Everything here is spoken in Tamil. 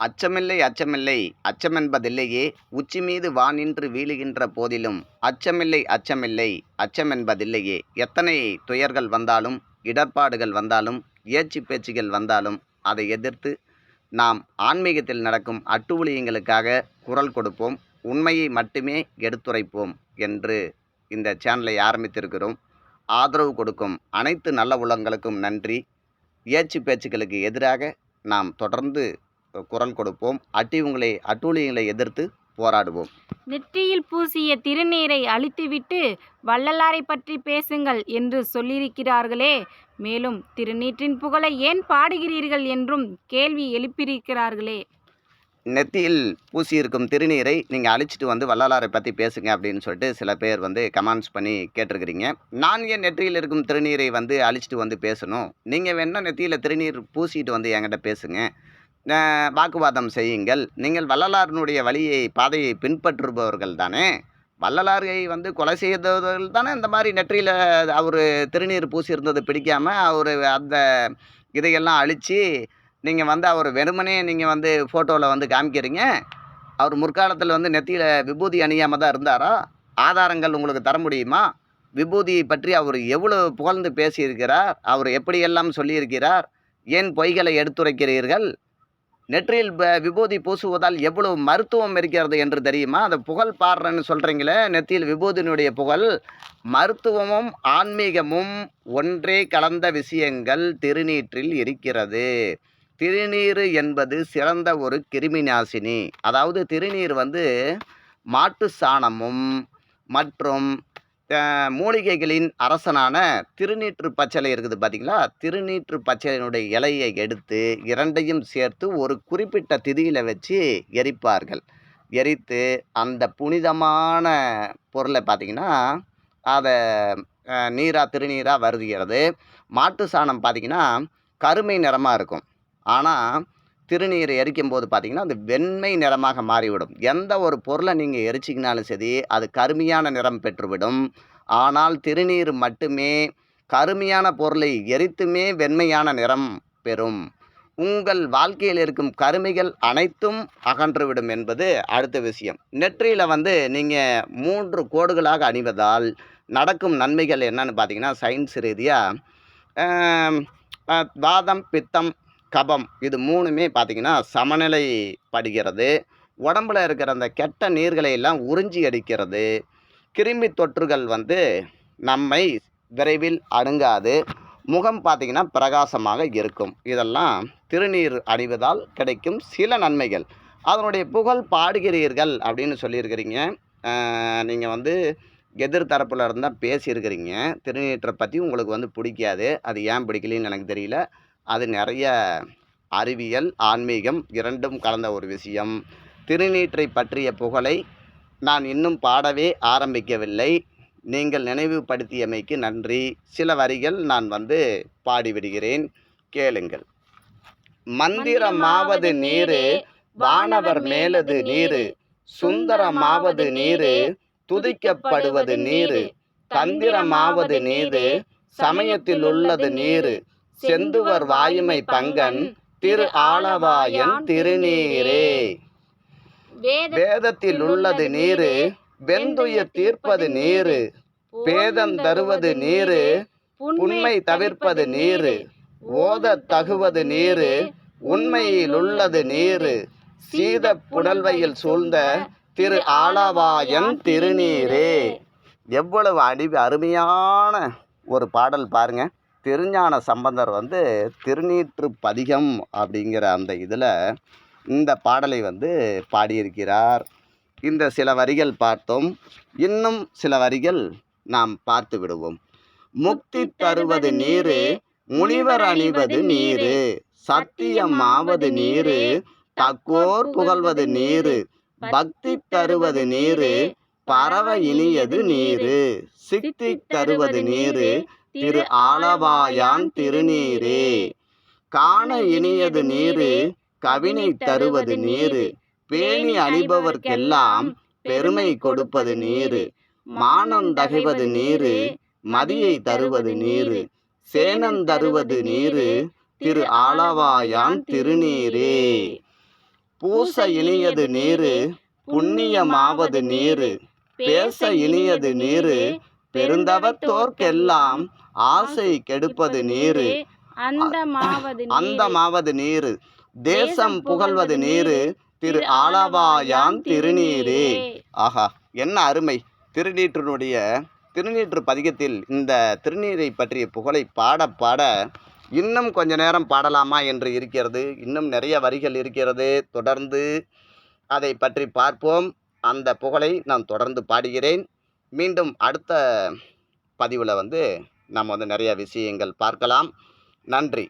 அச்சமில்லை அச்சமில்லை. அச்சமென்பதில்லையே. உச்சி மீது வானின்று வீழுகின்ற போதிலும் அச்சமில்லை அச்சமில்லை. அச்சமென்பதில்லையே. எத்தனை துயர்கள் வந்தாலும் இடர்பாடுகள் வந்தாலும் ஏச்சு பேச்சுகள் வந்தாலும் அதை எதிர்த்து நாம் ஆன்மீகத்தில் நடக்கும் அட்டூழியங்களுக்காக குரல் கொடுப்போம். உண்மையை மட்டுமே எடுத்துரைப்போம் என்று இந்த சேனலை ஆரம்பித்திருக்கிறோம். ஆதரவு கொடுக்கும் அனைத்து நல்ல உள்ளங்களுக்கும் நன்றி. ஏச்சு பேச்சுக்களுக்கு எதிராக நாம் தொடர்ந்து குரல் கொடுப்போம். அட்டிவங்களை அட்டூழியங்களை எதிர்த்து போராடுவோம். நெற்றியில் பூசிய திருநீரை அழித்துவிட்டு வள்ளலாரை பற்றி பேசுங்கள் என்று சொல்லியிருக்கிறார்களே. மேலும் திருநீற்றின் புகழை ஏன் பாடுகிறீர்கள் என்றும் கேள்வி எழுப்பியிருக்கிறார்களே. நெத்தியில் பூசியிருக்கும் திருநீரை நீங்கள் அழிச்சிட்டு வந்து வள்ளலாரை பற்றி பேசுங்க அப்படின்னு சொல்லிட்டு சில பேர் வந்து கமெண்ட்ஸ் பண்ணி கேட்டிருக்கிறீங்க. நான் ஏன் நெற்றியில் இருக்கும் திருநீரை வந்து அழிச்சிட்டு வந்து பேசணும்? நீங்கள் வேணால் நெத்தியில் திருநீர் பூசிட்டு வந்து என்கிட்ட பேசுங்க. வாக்குவாதம் செய்யுங்கள். நீங்கள் வள்ளலாரினுடைய வழியை பாதையை பின்பற்றுபவர்கள் தானே? வள்ளலாரை வந்து கொலை செய்தவர்கள் தானே? இந்த மாதிரி நெற்றியில் அவர் திருநீர் பூசியிருந்தது பிடிக்காமல் அவர் அந்த இதையெல்லாம் அழித்து நீங்கள் வந்து அவர் வெறுமனே நீங்கள் வந்து ஃபோட்டோவில் வந்து காமிக்கிறீங்க. அவர் முற்காலத்தில் வந்து நெத்தியில் விபூதி அணியாமல் தான் இருந்தாரா? ஆதாரங்கள் உங்களுக்கு தர முடியுமா? விபூதியை பற்றி அவர் எவ்வளோ புகழ்ந்து பேசியிருக்கிறார்? அவர் எப்படியெல்லாம் சொல்லியிருக்கிறார்? ஏன் பொய்களை எடுத்துரைக்கிறீர்கள்? நெற்றியில் ப- விபூதி பூசுவதால் எவ்வளவு மருத்துவம் இருக்கிறது என்று தெரியுமா? அந்த புகழ் பாடுறேன்னு சொல்கிறீங்களே நெத்தியில் விபூதியினுடைய புகழ். மருத்துவமும் ஆன்மீகமும் ஒன்றே கலந்த விஷயங்கள் திருநீற்றில் இருக்கிறது. திருநீர் என்பது சிறந்த ஒரு கிருமி நாசினி. அதாவது திருநீர் வந்து மாட்டு சாணமும் மற்றும் மூலிகைகளின் அரசனான திருநீற்று பச்சலை இருக்குது பார்த்தீங்களா திருநீற்று பச்சளையினுடைய இலையை எடுத்து இரண்டையும் சேர்த்து ஒரு குறிப்பிட்ட திதியில் வச்சு எரிப்பார்கள். எரித்து அந்த புனிதமான பொருளை பார்த்தீங்கன்னா அதை நீராக திருநீராக வருகிறது. மாட்டு சாணம் பார்த்தீங்கன்னா கருமை நிறமாக இருக்கும். ஆனால் திருநீர் எரிக்கும் போது பார்த்தீங்கன்னா அது வெண்மை நிறமாக மாறிவிடும். எந்த ஒரு பொருளை நீங்கள் எரிச்சிங்கனாலும் சரி அது கருமையான நிறம் பெற்றுவிடும். ஆனால் திருநீர் மட்டுமே கருமையான பொருளை எரித்துமே வெண்மையான நிறம் பெறும். உங்கள் வாழ்க்கையில் இருக்கும் கருமைகள் அனைத்தும் அகன்றுவிடும் என்பது அடுத்த விஷயம். நெற்றியில் வந்து நீங்கள் மூன்று கோடுகளாக அணிவதால் நடக்கும் நன்மைகள் என்னன்னு பார்த்தீங்கன்னா சயின்ஸ் ரீதியாக வாதம் பித்தம் கபம். இது மூணுமே பார்த்திங்கன்னா சமநிலை படுகிறது உடம்பில் இருக்கிற அந்த கெட்ட நீர்களை எல்லாம் உறிஞ்சி அடிக்கிறது. கிருமி தொற்றுகள் வந்து நம்மை விரைவில் அணுகாது. முகம் பார்த்திங்கன்னா பிரகாசமாக இருக்கும். இதெல்லாம் திருநீர் அணிவதால் கிடைக்கும் சில நன்மைகள். அதனுடைய புகழ் பாடுகிறீர்கள் அப்படின்னு சொல்லியிருக்கிறீங்க. நீங்கள் வந்து எதிர் தரப்பில் இருந்தால் பேசியிருக்கிறீங்க திருநீற்றை பற்றி உங்களுக்கு வந்து பிடிக்காது. அது ஏன் பிடிக்கலன்னு எனக்கு தெரியல. அது நிறைய அறிவியல் ஆன்மீகம் இரண்டும் கலந்த ஒரு விஷயம். திருநீற்றை பற்றிய புகழை நான் இன்னும் பாடவே ஆரம்பிக்கவில்லை. நீங்கள் நினைவுபடுத்தியமைக்கு நன்றி. சில வரிகள் நான் வந்து பாடிவிடுகிறேன். கேளுங்கள். மந்திரமாவது நீரு வானவர் மேலது நீரு. சுந்தரமாவது நீரு துதிக்கப்படுவது நீரு. தந்திரமாவது நீரு. சமயத்தில் உள்ளது நீரு. செந்துவர் வாயுமை பங்கன் திரு ஆளவாயன் திருநீரே. வேதத்தில் உள்ளது நீரு வெந்துயர் தீர்ப்பது நீரு பேதம் தருவது நீரு உண்மை தவிர்ப்பது நீரு ஓதத் தகுவது நீரு உண்மையில் உள்ளது நீரு. சீத புடல்வையில் சூழ்ந்த திரு ஆளவாயன் திருநீரே. எவ்வளவு அடி அருமையான ஒரு பாடல் பாருங்க. திருஞான சம்பந்தர் வந்து திருநீற்று பதிகம் அப்படிங்கிற அந்த இதில் இந்த பாடலை வந்து பாடியிருக்கிறார். இந்த சில வரிகள் பார்த்தோம். இன்னும் சில வரிகள் நாம் பார்த்து விடுவோம். முக்தி தருவது நீரு முனிவர் அணிவது நீரு சத்தியம் ஆவது நீரு தக்கோர் புகழ்வது நீரு பக்தி தருவது நீரு பறவை இனியது நீரு சித்தி தருவது நீரு திரு ஆலவாயான் திருநீரே. காண இனியது நீரு கவினை தருவது நீரு. பேணி அணிபவர்க்கெல்லாம் பெருமை கொடுப்பது நீரு. மானம் தகைவது நீரு மதியை தருவது நீரு. சேனம் தருவது நீரு திரு ஆலவாயான் திருநீரே. பூச இனியது நீரு புண்ணியமாவது நீரு. பேச இனியது நீரு பெருந்தவத்தோர்க்கெல்லாம் ஆசை கெடுப்பது நீரு. அந்தமாவது அந்தமாவது நீரு. தேசம் புகழ்வது நீரு. திரு ஆலவாயான் திருநீரே. ஆஹா என்ன அருமை. திருநீற்றினுடைய திருநீற்று பதிகத்தில் இந்த திருநீரை பற்றிய புகழை பாட பாட இன்னும் கொஞ்ச நேரம் பாடலாமா என்று இருக்கிறது. இன்னும் நிறைய வரிகள் இருக்கிறது. தொடர்ந்து அதை பற்றி பார்ப்போம். அந்த புகழை நான் தொடர்ந்து பாடுகிறேன். மீண்டும் அடுத்த பதிவில் வந்து நம்ம வந்து நிறைய விஷயங்கள் பார்க்கலாம். நன்றி.